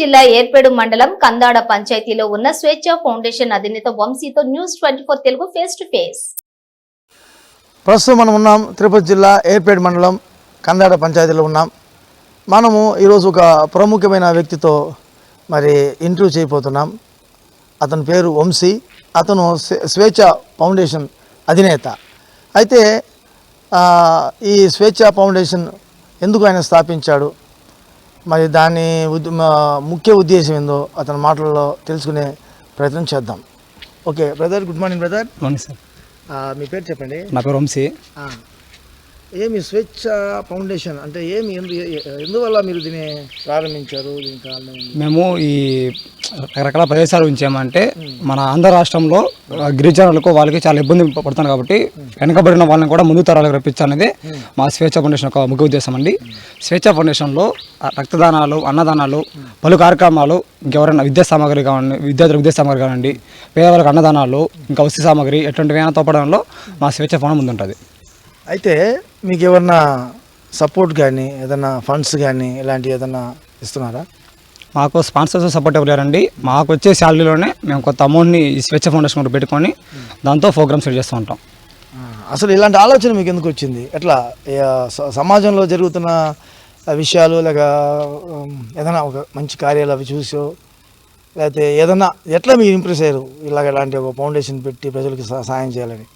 జిల్లా ఏర్పేడు మండలం కందాడ పంచాయతీలో ఉన్న స్వేచ్ఛ ఫౌండేషన్ అధినేత వంశీతో news twenty Telugu face to face. ప్రస్తుతం మనం ఉన్నాం తిరుపతి జిల్లా ఏర్పేడు మండలం కందాడ పంచాయతీలో ఉన్నాం. మనము ఈరోజు ఒక ప్రముఖమైన వ్యక్తితో మరి ఇంటర్వ్యూ చేయబోతున్నాం. అతని పేరు వంశీ అతను స్వే- స్వేచ్ఛ ఫౌండేషన్ అధినేత. అయితే ఈ స్వేచ్ఛ ఫౌండేషన్ ఎందుకు ఆయన స్థాపించాడు? మరి దాని ముఖ్య ఉద్దేశం ఏందో అతని మాటల్లో తెలుసుకునే ప్రయత్నం చేద్దాం. Okay brother good morning brother. అవును సార్. మీ పేరు చెప్పండి. నా పేరు వంశీ. ఏమి స్వేచ్ఛ ఫౌండేషన్ అంటే ఏమి ఎందువల్ల మీరు దీన్ని ప్రారంభించారు? దీని కారణం? మేము ఈ రకరకాల ప్రదేశాలు ఉంచామంటే మన ఆంధ్ర రాష్ట్రంలో గిరిజనులకు వాళ్ళకి చాలా ఇబ్బంది పడుతున్నారు కాబట్టి వెనకబడిన వాళ్ళని కూడా ముందు తరాలకు రప్పించాలనేది మా స్వేచ్ఛ ఫౌండేషన్ యొక్క ముఖ్య ఉద్దేశం అండి. స్వేచ్ఛ ఫౌండేషన్లో రక్తదానాలు అన్నదానాలు పలు కార్యక్రమాలు ఇంకెవరైనా విద్యా సామాగ్రి కావండి విద్యార్థులకు విద్యా సామాగ్రి కావండి పేదవాళ్ళకి అన్నదానాలు ఇంకా వస్తు సామాగ్రి ఎటువంటివైనా తోపడంలో మా స్వేచ్ఛ ఫౌండేషన్ ముందుంటుంది. అయితే మీకు ఏమన్నా సపోర్ట్ కానీ ఏదన్నా ఫండ్స్ కానీ ఇలాంటివి ఏదన్నా ఇస్తున్నారా? మాకు స్పాన్సర్స్ సపోర్ట్ ఇవ్వలేరండి మాకు వచ్చే శాలరీలోనే మేము కొంత అమౌంట్ని స్వేచ్ఛ ఫౌండేషన్ కూడా పెట్టుకొని దాంతో ప్రోగ్రామ్స్ సెట్ చేస్తూ ఉంటాం. అసలు ఇలాంటి ఆలోచన మీకు ఎందుకు వచ్చింది? ఎట్లా సమాజంలో జరుగుతున్న విషయాలు లేక ఏదైనా ఒక మంచి కార్యాలు అవి చూసో లేకపోతే ఏదన్నా ఎట్లా మీరు ఇంప్రెస్ అయ్యారు? ఇలాగ ఇలాంటి ఒక ఫౌండేషన్ పెట్టి ప్రజలకు సహాయం చేయాలని.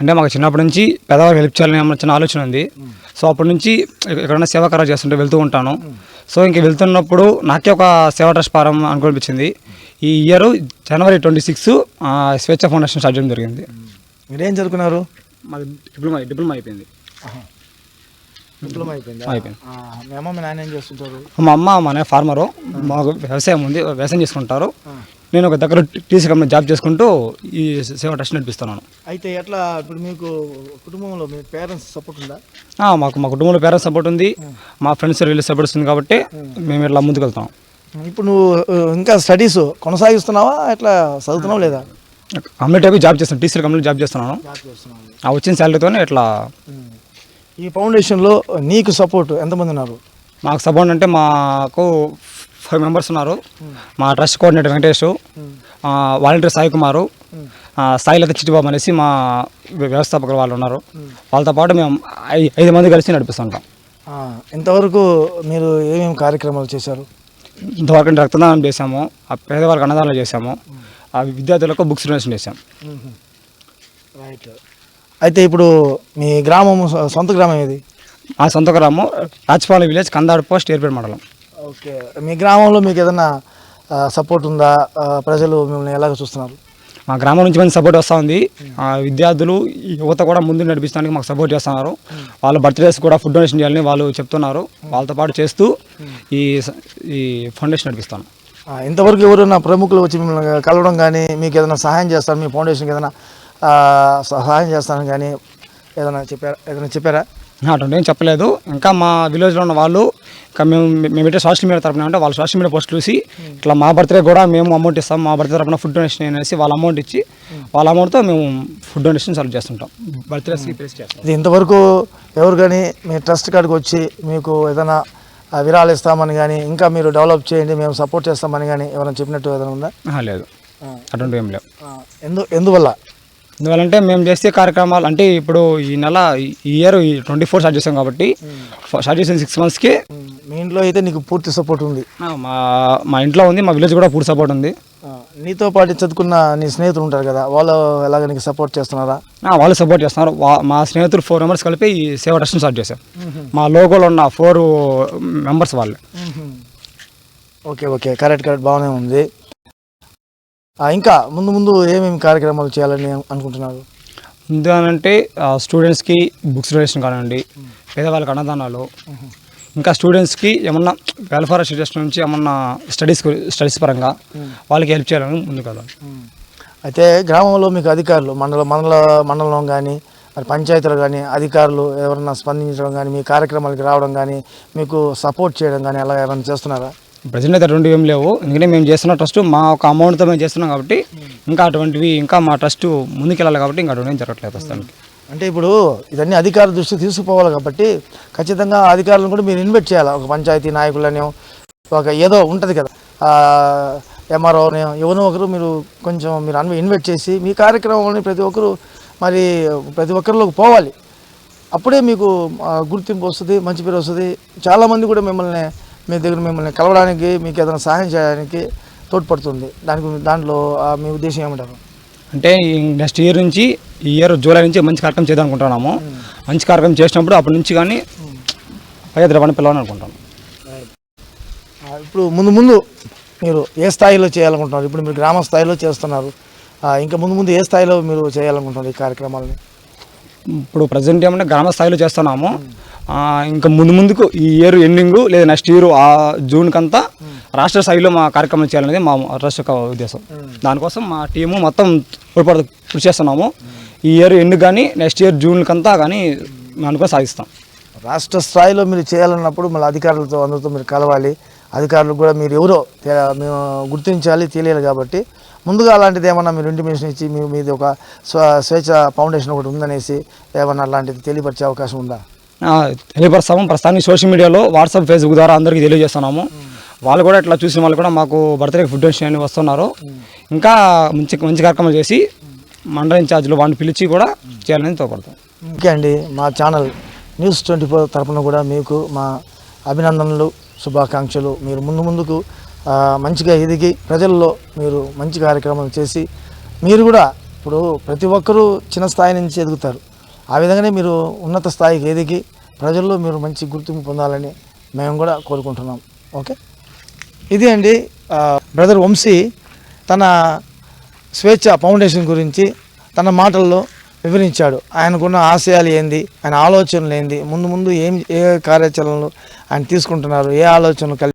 అంటే మాకు చిన్నప్పటి నుంచి పెద్దవాళ్ళకి హెల్ప్ చేయాలని ఏమన్నా చిన్న ఆలోచన ఉంది. సో అప్పటి నుంచి ఎక్క- ఎక్కడైనా సేవా కార్యాలు చేస్తుంటే వెళ్తూ ఉంటాను. సో ఇంక వెళ్తున్నప్పుడు నాకే ఒక సేవా ట్రస్ట్ ప్రారం అనుకనిపించింది ఈ ఇయర్ జనవరి twenty six Swechha foundation start చేయడం జరిగింది. మీరేం చదువుకున్నారు? మాది డిప్లొమా డిప్లొమా అయిపోయింది. డిప్లొమా అయిపోయింది? అయిపోయింది. మీ అమ్మ మీ నాన్న ఏం చేస్తుంటారు? మా అమ్మ మా నాన్న ఫార్మరు మాకు వ్యవసాయం ఉంది వ్యవసాయం చేసుకుంటారు. నేను ఒక దగ్గర టీసీ కంపెనీ జాబ్ చేసుకుంటూ ఈ సేవా ట్రస్ట్ నడిపిస్తున్నాను అయితే ఎట్లా ఇప్పుడు మీకు కుటుంబంలో మీ పేరెంట్స్ సపోర్ట్ ఉందా? మాకు మా కుటుంబంలో పేరెంట్స్ సపోర్ట్ ఉంది. మా ఫ్రెండ్స్ రిలీజ్ సపోర్ట్ ఉంది కాబట్టి మేము ఇట్లా ముందుకు వెళ్తాం. ఇప్పుడు నువ్వు ఇంకా స్టడీస్ కొనసాగిస్తున్నావా? ఎట్లా చదువుతున్నావు లేదా? కంప్లీట్ అయిపోయి జాబ్ చేస్తాను. టీసీ కంపెనీలో జాబ్ చేస్తున్నాను. ఆ వచ్చిన శాలరీతోనే ఇట్లా ఈ ఫౌండేషన్లో నీకు సపోర్ట్ ఎంతమంది ఉన్నారు? మాకు సపోర్ట్ అంటే మాకు ఫైవ్ మెంబర్స్ ఉన్నారు. మా trust coordinator Venkatesh volunteer Sai Kumar ఆ, సాయిలత చిట్టిబాబు అనేసి మా వ్యవస్థాపకులు వాళ్ళు ఉన్నారు. వాళ్ళతో పాటు మేము ఐదు మంది కలిసి నడిపిస్తుంటాం ఆ, ఇంతవరకు మీరు ఏమేమి కార్యక్రమాలు చేశారు? ఇంతవరకు రక్తదానం చేశాము ఆ పేదవాళ్ళకి అన్నదానాలు చేశాము ఆ విద్యార్థులకు బుక్స్ డొనేషన్ చేశాం. రైట్. అయితే ఇప్పుడు మీ గ్రామం సొ- సొంత గ్రామం ఏది? మా సొంత గ్రామం రాజపాలెం విలేజ్ కందాడు పోస్ట్ ఏర్పేట మండలం. ఓకే. మీ గ్రామంలో మీకు ఏదైనా సపోర్ట్ ఉందా? ప్రజలు మిమ్మల్ని ఎలాగ చూస్తున్నారు? మా గ్రామం నుంచి మంచి సపోర్ట్ వస్తూ ఉంది. ఆ విద్యార్థులు ఈ యువత కూడా ముందు నడిపించడానికి మాకు సపోర్ట్ చేస్తున్నారు. వాళ్ళ బర్త్డేస్ కూడా ఫుడ్ డొనేషన్ చేయాలని వాళ్ళు చెప్తున్నారు. వాళ్ళతో పాటు చేస్తూ ఈ ఈ ఫౌండేషన్ నడిపిస్తాను. ఇంతవరకు ఎవరైనా ప్రముఖులు వచ్చి మిమ్మల్ని కలవడం కానీ మీకు ఏదైనా సహాయం చేస్తారు మీ ఫౌండేషన్కి ఏదైనా సహాయం చేస్తాను కానీ ఏదైనా చెప్పారా? ఏదైనా చెప్పారా? అటువంటి ఏం చెప్పలేదు. ఇంకా మా విలేజ్లో ఉన్న వాళ్ళు మేము మేము పెట్టే సోషల్ మీడియా తరపున అంటే వాళ్ళ సోషల్ మీడియా పోస్ట్ చూసి ఇట్లా మా బర్త్డే కూడా మేము అమౌంట్ ఇస్తాం మా బర్త్డే తరపున ఫుడ్ డొనేషన్ అనేసి వాళ్ళ అమౌంట్ ఇచ్చి వాళ్ళ అమౌంట్తో మేము ఫుడ్ డొనేషన్ సర్వ్ చేస్తుంటాం. చేస్తాం. ఇది ఇంతవరకు ఎవరు కానీ మీ ట్రస్ట్ కాడికి వచ్చి మీకు ఏదైనా విరాళాలు ఇస్తామని కానీ ఇంకా మీరు డెవలప్ చేయండి మేము సపోర్ట్ చేస్తామని కానీ ఎవరైనా చెప్పినట్టు ఏదైనా ఉందా? లేదు. అటువంటి ఏం లేవు. ఎందు ఎందువల్ల? ఎందువల్లంటే మేము చేసే కార్యక్రమాలు అంటే ఇప్పుడు ఈ నెల ఈ ఇయర్ ఈ ట్వంటీ ఫోర్ స్టార్ట్ చేసాం కాబట్టి స్టార్ట్ చేసిన సిక్స్ మంత్స్కి ఉమ్, మీ ఇంట్లో అయితే నీకు పూర్తి సపోర్ట్ ఉంది? మా మా ఇంట్లో ఉంది మా విలేజ్ కూడా పూర్తి సపోర్ట్ ఉంది. నీతో పాటు చదువుకున్న నీ స్నేహితులు ఉంటారు కదా వాళ్ళు ఎలాగ నీకు సపోర్ట్ చేస్తున్నారా? వాళ్ళు సపోర్ట్ చేస్తున్నారు. మా స్నేహితులు ఫోర్ మెంబర్స్ కలిపి ఈ సేవ ట్రస్ట్ స్టార్ట్ చేశాం. మా లోగోలో ఉన్న ఫోర్ మెంబర్స్ వాళ్ళు. ఓకే ఓకే కరెక్ట్ కరెక్ట్ బాగానే ఉంది. ఇంకా ముందు ముందు ఏమేమి కార్యక్రమాలు చేయాలని అనుకుంటున్నారు? ముందు అంటే స్టూడెంట్స్కి బుక్స్ డొనేషన్ కానివ్వండి పేదవాళ్ళకి అన్నదానాలు ఇంకా స్టూడెంట్స్కి ఏమన్నా వెల్ఫేర్ అసోసియేషన్ నుంచి ఏమన్నా స్టడీస్ స్టడీస్ పరంగా వాళ్ళకి హెల్ప్ చేయాలని ముందుకు వెళ్ళాలి అయితే గ్రామంలో మీకు అధికారులు మండల మండల మండలం కానీ మరి పంచాయతీలు కానీ అధికారులు ఎవరైనా స్పందించడం కానీ మీ కార్యక్రమాలకి రావడం కానీ మీకు సపోర్ట్ చేయడం కానీ అలా ఏమైనా చేస్తున్నారా? ప్రజెంట్ అయితే అటువంటివి ఏం లేవు. ఎందుకంటే మేము చేస్తున్న ట్రస్ట్ మా ఒక అమౌంట్తో మేము చేస్తున్నాం కాబట్టి ఇంకా అటువంటివి ఇంకా మా ట్రస్ట్ ముందుకెళ్ళాలి కాబట్టి ఇంకా అటువంటి జరగట్లేదు ప్రస్తుతానికి. అంటే ఇప్పుడు ఇదన్నీ అధికారుల దృష్టి తీసుకుపోవాలి కాబట్టి ఖచ్చితంగా అధికారులను కూడా మీరు ఇన్వైట్ చేయాలి. ఒక పంచాయతీ నాయకులని ఒక ఏదో ఉంటుంది కదా. ఎంఆర్ఓని ఎవరో ఒకరు మీరు కొంచెం మీరు అన్వ ఇన్వైట్ చేసి మీ కార్యక్రమాలని ప్రతి ఒక్కరు మరి ప్రతి ఒక్కరిలోకి పోవాలి. అప్పుడే మీకు గుర్తింపు వస్తుంది మంచి పేరు వస్తుంది. చాలామంది కూడా మిమ్మల్ని మీ దగ్గర మిమ్మల్ని కలవడానికి మీకు ఏదైనా సహాయం చేయడానికి తోడ్పడుతుంది. దానికి దాంట్లో మీ ఉద్దేశం ఏమంటారు? అంటే ఈ నెక్స్ట్ ఇయర్ నుంచి ఈ ఇయర్ జూలై నుంచి మంచి కార్యక్రమం చేద్దాం అనుకుంటున్నాము. మంచి కార్యక్రమం చేసినప్పుడు అప్పటి నుంచి కానీ పై ద్రవాన్ని పిలవాలని అనుకుంటాను ఇప్పుడు ముందు ముందు మీరు ఏ స్థాయిలో చేయాలనుకుంటున్నారు? ఇప్పుడు మీరు గ్రామ స్థాయిలో చేస్తున్నారు. ఇంకా ముందు ముందు ఏ స్థాయిలో మీరు చేయాలనుకుంటున్నారు ఈ కార్యక్రమాలని? ఇప్పుడు ప్రజెంట్ ఏమంటే గ్రామ స్థాయిలో చేస్తున్నాము. ఇంకా ముందు ముందుకు ఈ ఇయర్ ఎండింగ్ లేదా నెక్స్ట్ ఇయర్ ఆ జూన్ కంతా రాష్ట్ర స్థాయిలో మా కార్యక్రమం చేయాలనేది మా రాష్ట్ర యొక్క ఉద్దేశం. దానికోసం మా టీము మొత్తం తోడ్పడు కృషి చేస్తున్నాము. ఈ ఇయర్ ఎండ్ కానీ నెక్స్ట్ ఇయర్ జూన్ కంతా కానీ మేము అనుకుని సాధిస్తాం రాష్ట్ర స్థాయిలో మీరు చేయాలన్నప్పుడు మళ్ళీ అధికారులతో అందరితో మీరు కలవాలి. అధికారులు కూడా మీరు ఎవరో మేము గుర్తించాలి తెలియాలి కాబట్టి ముందుగా అలాంటిది ఏమన్నా మీరు ఇంటిమేషన్ ఇచ్చి మీ మీది ఒక స్వ స్వేచ్ఛ ఫౌండేషన్ ఒకటి ఉందనేసి ఏమన్నా అలాంటిది తెలియపరిచే అవకాశం ఉందా? తెలియపరుస్తాము. ప్రస్తుతానికి సోషల్ మీడియాలో వాట్సాప్ ఫేస్బుక్ ద్వారా అందరికీ తెలియజేస్తున్నాము. వాళ్ళు కూడా ఇట్లా చూసిన వాళ్ళు కూడా మాకు బర్త్డే ఫుడ్ డొనేషన్ అని వస్తున్నారు. ఇంకా మంచి మంచి కార్యక్రమాలు చేసి మండల ఇన్ఛార్జ్లు వాడిని పిలిచి కూడా చేయాలని తోపడతాం ఓకే అండి. మా ఛానల్ న్యూస్ ట్వంటీ ఫోర్ తరపున కూడా మీకు మా అభినందనలు శుభాకాంక్షలు. మీరు ముందు ముందుకు మంచిగా ఎదిగి ప్రజల్లో మీరు మంచి కార్యక్రమాలు చేసి మీరు కూడా ఇప్పుడు ప్రతి ఒక్కరూ చిన్న స్థాయి నుంచి ఎదుగుతారు. ఆ విధంగానే మీరు ఉన్నత స్థాయికి ఎదిగి ప్రజల్లో మీరు మంచి గుర్తింపు పొందాలని మేము కూడా కోరుకుంటున్నాం. ఓకే? ఇది అండి బ్రదర్ వంశీ తన స్వేచ్ఛ ఫౌండేషన్ గురించి తన మాటల్లో వివరించాడు. ఆయనకున్న ఆశయాలు ఏంది ఆయన ఆలోచనలు ఏంది ముందు ముందు ఏం ఏ కార్యాచరణలు ఆయన తీసుకుంటున్నారు ఏ ఆలోచనలు కలిగి